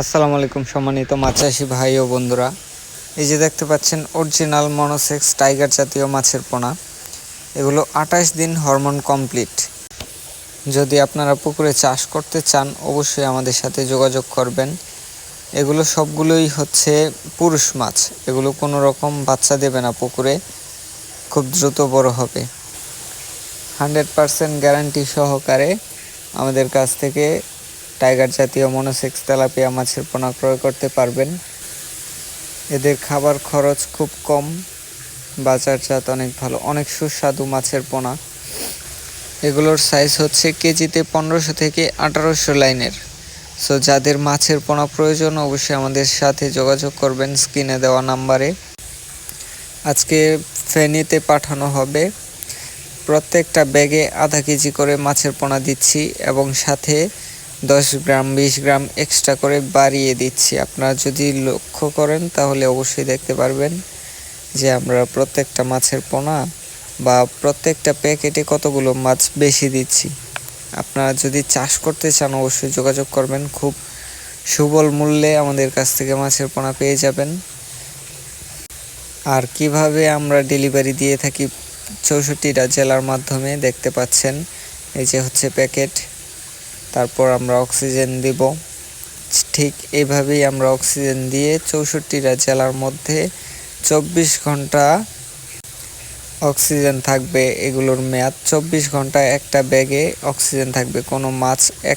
আসসালামু আলাইকুম সম্মানিত মাছ চাষি ভাই ও বন্ধুরা। এই যে দেখতে পাচ্ছেন অরিজিনাল মনোসেক্স টাইগার জাতীয় মাছের পোনা। এগুলো আঠাশ দিন হরমোন কমপ্লিট যদি আপনারা পুকুরে চাষ করতে চান, অবশ্যই আমাদের সাথে যোগাযোগ করবেন। এগুলো সবগুলোই হচ্ছে পুরুষ মাছ। এগুলো কোনো রকম বাচ্চা দেবে না পুকুরে। খুব দ্রুত বড় হবে। হান্ড্রেড পারসেন্ট গ্যারান্টি সহকারে আমাদের কাছ থেকে টাইগার জাতীয় মনোসেক্স তেলাপিয়া মাছের পোনা ক্রয় করতে পারবেন। এদের খাবার খরচ খুব কম, বাজারজাত অনেক ভালো, অনেক সুস্বাদু মাছের পোনা। এগুলোর সাইজ হচ্ছে কেজিতে পনেরোশো থেকে আঠারোশো লাইনের। সো যাদের মাছের পোনা প্রয়োজন, অবশ্যই আমাদের সাথে যোগাযোগ করবেন স্ক্রিনে দেওয়া নাম্বারে। আজকে ফেনীতে পাঠানো হবে। প্রত্যেকটা ব্যাগে আধা কেজি করে মাছের পোনা দিচ্ছি এবং সাথে দশ গ্রাম, বিশ গ্রাম এক্সট্রা করে বাড়িয়ে দিচ্ছি। আপনারা যদি লক্ষ্য করেন, তাহলে অবশ্যই দেখতে পারবেন যে আমরা প্রত্যেকটা মাছের পোনা বা প্রত্যেকটা প্যাকেটে কতগুলো মাছ বেশি দিচ্ছি। আপনারা যদি চাষ করতে চান, অবশ্যই যোগাযোগ করবেন। খুব সুবল মূল্যে আমাদের কাছ থেকে মাছের পোনা পেয়ে যাবেন। আর কীভাবে আমরা ডেলিভারি দিয়ে থাকি, চৌষট্টিটা জেলার মাধ্যমে দেখতে পাচ্ছেন। এই যে হচ্ছে প্যাকেট। তারপর আমরা অক্সিজেন দিব। ঠিক এইভাবেই আমরা অক্সিজেন দিয়ে চৌষট্টিটা জেলার মধ্যে চব্বিশ ঘণ্টা অক্সিজেন থাকবে। এগুলোর মেয়াদ চব্বিশ ঘণ্টা একটা ব্যাগে অক্সিজেন থাকবে। কোনো মাছ এক